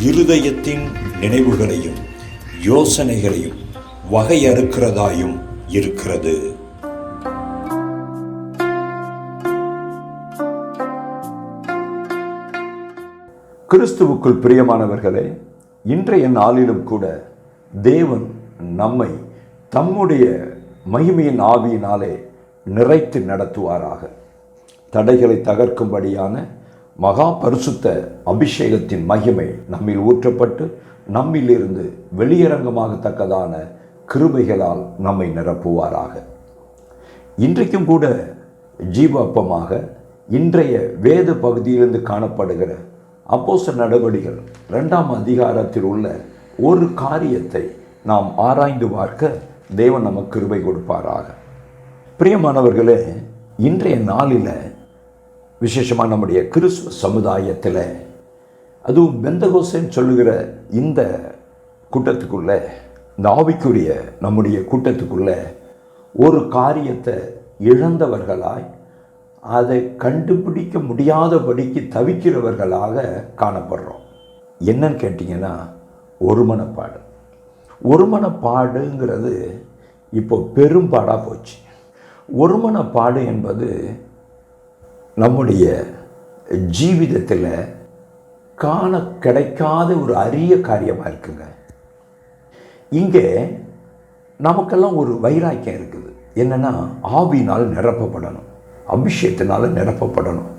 இருதயத்தின் நினைவுகளையும் யோசனைகளையும் வகையறுக்கிறதாயும் இருக்கிறது. கிறிஸ்துவுக்குள் பிரியமானவர்களே இன்றைய நாளிலும் கூட தேவன் நம்மை தம்முடைய மகிமையின் ஆவியினாலே நிறைத்து நடத்துவாராக. தடைகளை தகர்க்கும்படியான மகா பரிசுத்த அபிஷேகத்தின் மகிமை நம்மில் ஊற்றப்பட்டு நம்மிலிருந்து வெளியரங்கமாகத்தக்கதான கிருபைகளால் நம்மை நிரப்புவாராக. இன்றைக்கும் கூட ஜீவ அப்பமாக இன்றைய வேத பகுதியிலிருந்து காணப்படுகிற அப்போச நடவடிகள் ரெண்டாம் அதிகாரத்தில் உள்ள ஒரு காரியத்தை நாம் ஆராய்ந்து பார்க்க தேவன் நமக்கு கிருபை கொடுப்பாராக. பிரியமானவர்களே இன்றைய நாளில் விசேஷமாக நம்முடைய கிறிஸ்துவ சமுதாயத்தில். அதுவும் பெந்தகோசன் சொல்லுகிற இந்த கூட்டத்துக்குள்ளே இந்த ஆவிக்குரிய நம்முடைய கூட்டத்துக்குள்ளே ஒரு காரியத்தை இழந்தவர்களாய் அதை கண்டுபிடிக்க முடியாதபடிக்கு தவிக்கிறவர்களாக காணப்படுறோம். என்னன்னு கேட்டிங்கன்னா ஒருமனப்பாடு. ஒருமனப்பாடுங்கிறது இப்போ பெரும்பாடாக போச்சு. ஒருமனப்பாடு என்பது நம்முடைய ஜீவிதத்தில் காண கிடைக்காத ஒரு அரிய காரியமாக இருக்குங்க. இங்கே நமக்கெல்லாம் ஒரு வைராக்கியம் இருக்குது. என்னென்னா ஆவினால் நிரப்பப்படணும். அபிஷேகத்தினால் நிரப்பப்படணும்.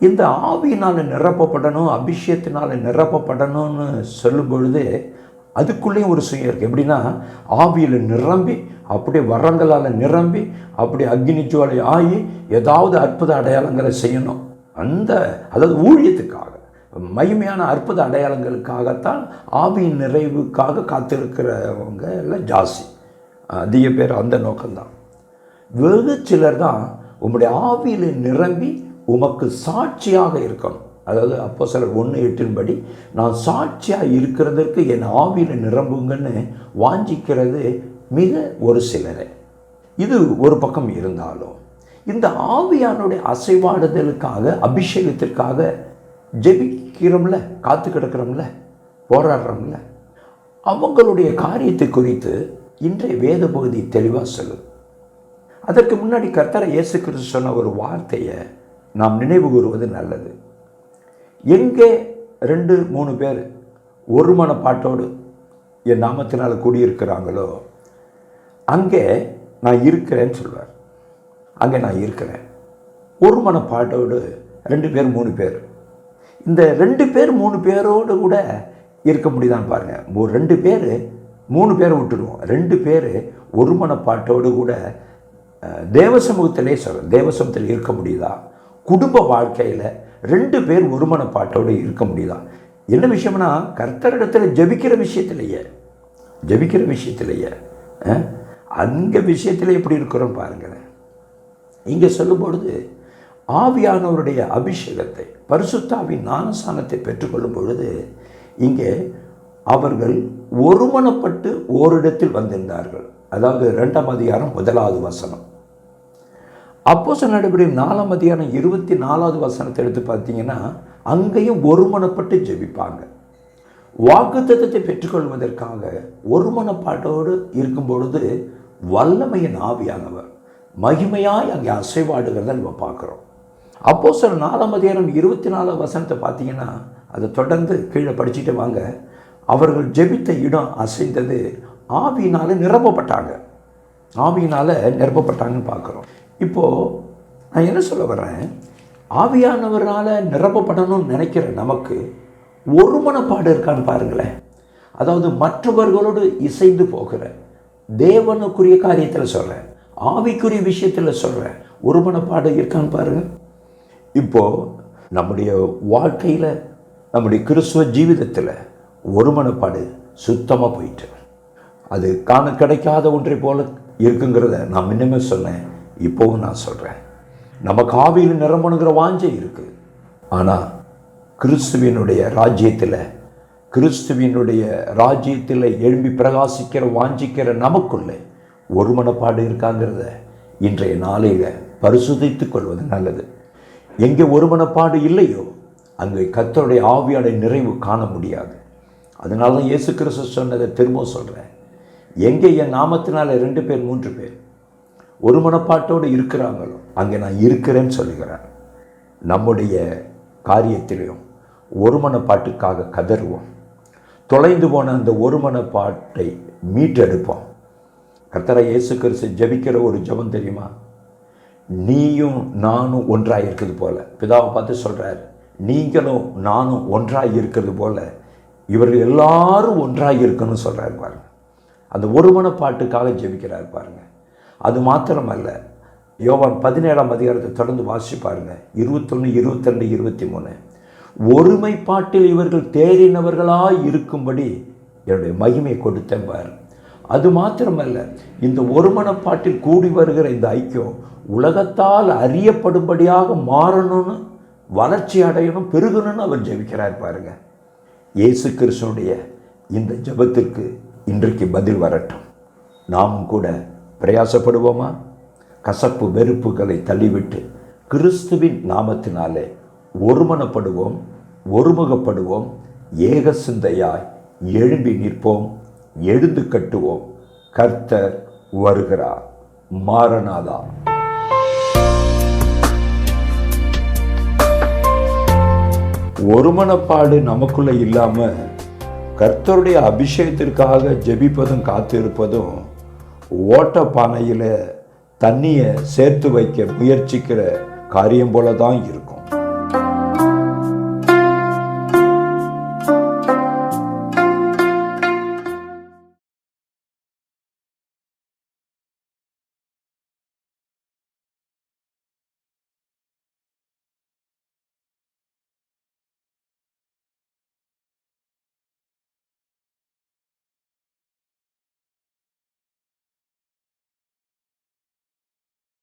இந்த ஆவினால் நிரப்பப்படணும் அபிஷேகத்தினால் நிரப்பப்படணும்னு சொல்லும் பொழுது அதுக்குள்ளேயும் ஒரு சுயம் இருக்குது எப்படின்னா ஆவியில் நிரம்பி அப்படியே வரங்களால் நிரம்பி அப்படி அக்னி ஜுவாலை ஆகி ஏதாவது அற்புத அடையாளங்களை செய்யணும். அந்த அதாவது ஊழியத்துக்காக மகிமையான அற்புத அடையாளங்களுக்காகத்தான் ஆவியின் நிறைவுக்காக காத்திருக்கிறவங்க எல்லாம் ஜாஸ்தி. அதிக பேர் அந்த நோக்கம்தான். வெகு சிலர் தான் உம்முடைய ஆவியில் நிரம்பி உமக்கு சாட்சியாக இருக்கணும். அதாவது அப்போ சிலர் ஒன்று எட்டின்படி நான் சாட்சியாக இருக்கிறதற்கு என் ஆவியில் நிரம்புங்கன்னு வாஞ்சிக்கிறது மிக ஒரு சிலரே. இது ஒரு பக்கம் இருந்தாலும் இந்த ஆவியானுடைய அசைவாடுதலுக்காக அபிஷேகத்திற்காக ஜெபிக்கிறோம்ல காத்து கிடக்கிறோம்ல போராடுறோம்ல அவங்களுடைய காரியத்தை குறித்து இன்றைய வேத பகுதி தெளிவாக சொல்லும். அதற்கு முன்னாடி கர்த்தரை இயேசு கிறிஸ்து சொன்ன ஒரு வார்த்தையை நாம் நினைவு கூறுவது நல்லது. எங்கே ரெண்டு மூணு பேர் ஒரு மனப்பாட்டோடு என் நாமத்தினால் கூடியிருக்கிறாங்களோ அங்கே நான் இருக்கிறேன்னு சொல்வார். அங்கே நான் இருக்கிறேன். ஒரு மனப்பாட்டோடு ரெண்டு பேர் மூணு பேர். இந்த ரெண்டு பேர் மூணு பேரோடு கூட இருக்க முடியுதான்னு பாருங்கள் ஒரு ரெண்டு பேர் மூணு பேரை விட்டுடுவோம் ரெண்டு பேர் ஒரு மனப்பாட்டோடு கூட தேவ சமூகத்திலே சொல்கிறேன் தேவ சமூகத்தில் இருக்க முடியுதா? குடும்ப வாழ்க்கையில் ரெண்டு பேர் ஒருமனப்பாட்டோடு இருக்க முடியுதான் என்ன விஷயம்னா கர்த்தரிடத்தில் ஜெபிக்கிற விஷயத்திலேயே ஜெபிக்கிற விஷயத்திலேயே அந்த விஷயத்தில் எப்படி இருக்கிறோம் பாருங்களேன். இங்கே சொல்லும்பொழுது ஆவியானவருடைய அபிஷேகத்தை பரிசுத்தாவின் ஞானஸ்தானத்தை பெற்றுக்கொள்ளும் பொழுது இங்கே அவர்கள் ஒருமனப்பட்டு ஓரிடத்தில் வந்திருந்தார்கள். அதாவது ரெண்டாம் அதிகாரம் முதலாவது வசனம். அப்போஸ் நடவடிக்கை நாலாம் அதிகாரம் இருபத்தி நாலாவது வசனத்தை எடுத்து பார்த்தீங்கன்னா அங்கேயும் ஒருமனப்பட்டு ஜெபிப்பாங்க. வாக்குத்தத்தத்தை பெற்றுக்கொள்வதற்காக ஒருமனப்பாட்டோடு இருக்கும் பொழுது வல்லமையின் ஆவியானவர் மகிமையாய் அங்கே அசைவாடுகிறத நம்ம பார்க்குறோம். அப்போ சில நாலாம் அதிகாரம் இருபத்தி நாலாம் வசனத்தை பார்த்தீங்கன்னா அதை தொடர்ந்து கீழே படிச்சுட்டு வாங்க. அவர்கள் ஜெபித்த இடம் அசைந்தது ஆவியினால் நிரப்பப்பட்டாங்க. ஆவியினால் நிரப்பப்பட்டாங்கன்னு பார்க்குறோம். இப்போது நான் என்ன சொல்ல வர்றேன்? ஆவியானவரால் நிரப்பப்படணும்னு நினைக்கிற நமக்கு ஒரு மனப்பாடு இருக்கான்னு பாருங்களேன். அதாவது மற்றவர்களோடு இசைந்து போகிற தேவனுக்குரிய காரியத்தில் சொல்கிறேன் ஆவிக்குரிய விஷயத்தில் சொல்கிறேன் ஒரு மனப்பாடு இருக்கான்னு பாருங்கள் இப்போது நம்முடைய வாழ்க்கையில் நம்முடைய கிறிஸ்துவ ஜீவிதத்தில் ஒருமனப்பாடு சுத்தமாக போயிட்டு அது காண கிடைக்காத ஒன்றை போல இருக்குங்கிறத நான் முன்னமே சொன்னேன் இப்போவும் நான் சொல்கிறேன் நம்ம காவியில் நிரம்பணுங்கிற வாஞ்சை இருக்குது ஆனால் கிறிஸ்துவினுடைய ராஜ்யத்தில் கிறிஸ்துவினுடைய ராஜ்யத்தில் எழும்பி பிரகாசிக்கிற வாஞ்சிக்கிற நமக்குள்ளே ஒரு மனப்பாடு இருக்காங்கிறத இன்றைய நாளையில் பரிசுதித்து கொள்வது நல்லது. எங்கே ஒரு மனப்பாடு இல்லையோ அங்கே கத்தருடைய ஆவியான நிறைவு காண முடியாது. அதனால தான் இயேசு கிறிஸ்து சொன்னதை திரும்ப சொல்கிறேன் எங்கே என் நாமத்தினால் ரெண்டு பேர் மூன்று பேர் ஒரு மனப்பாட்டோடு இருக்கிறாங்களோ அங்கே நான் இருக்கிறேன்னு சொல்லுகிறேன். நம்முடைய காரியத்திலையும் ஒரு மனப்பாட்டுக்காக கதறுவோம். தொலைந்து போன அந்த ஒரு மனப்பாட்டை மீட்டெடுப்போம். கர்த்தரை இயேசு கிறிஸ்து ஜெபிக்கிற ஒரு ஜெபம் தெரியுமா? நீயும் நானும் ஒன்றாக இருக்கிறது போல. பிதாவை பார்த்து சொல்கிறார் நீங்களும் நானும் ஒன்றாக இருக்கிறது போல். இவர்கள் எல்லாரும் ஒன்றாக இருக்கணும்னு சொல்கிறார் பாருங்கள் அந்த ஒருமன பாட்டுக்காக ஜெபிக்கிறார் பாருங்கள் அது மாத்திரமல்ல. யோவான் பதினேழாம் அதிகாரத்தை தொடர்ந்து வாசி பாருங்க. இருபத்தொன்று இருபத்திரெண்டு இருபத்தி மூணு ஒருமைப்பாட்டில் இவர்கள் தேறினவர்களாக இருக்கும்படி என்னுடைய மகிமை கொடுத்தேன் பாரு. அது மாத்திரமல்ல இந்த ஒருமனப்பாட்டில் கூடி வருகிற இந்த ஐக்கியம் உலகத்தால் அறியப்படும்படியாக மாறணும்னு வளர்ச்சி அடையணும் பெருகணும்னு அவர் ஜெபிக்கிறார் பாருங்க. இயேசு கிருஷ்ணனுடைய இந்த ஜெபத்திற்கு இன்றைக்கு பதில் வரட்டும். நாமும் கூட பிரயாசப்படுவோமா? கசப்பு வெறுப்புகளை தள்ளிவிட்டு கிறிஸ்துவின் நாமத்தினாலே ஒருமனப்படுவோம் ஒருமுகப்படுவோம் ஏக சிந்தையாய் எழும்பி நிற்போம் எழுந்து கட்டுவோம். கர்த்தர் வருகிறார். மாரநாதா ஒருமனப்பாடு நமக்குள்ளே இல்லாமல் கர்த்தருடைய அபிஷேகத்திற்காக ஜெபிப்பதும் காத்திருப்பதும் ஓட்டப்பானையில் தண்ணியை சேர்த்து வைக்க முயற்சிக்கிற காரியம் போல தான் இருக்கும்.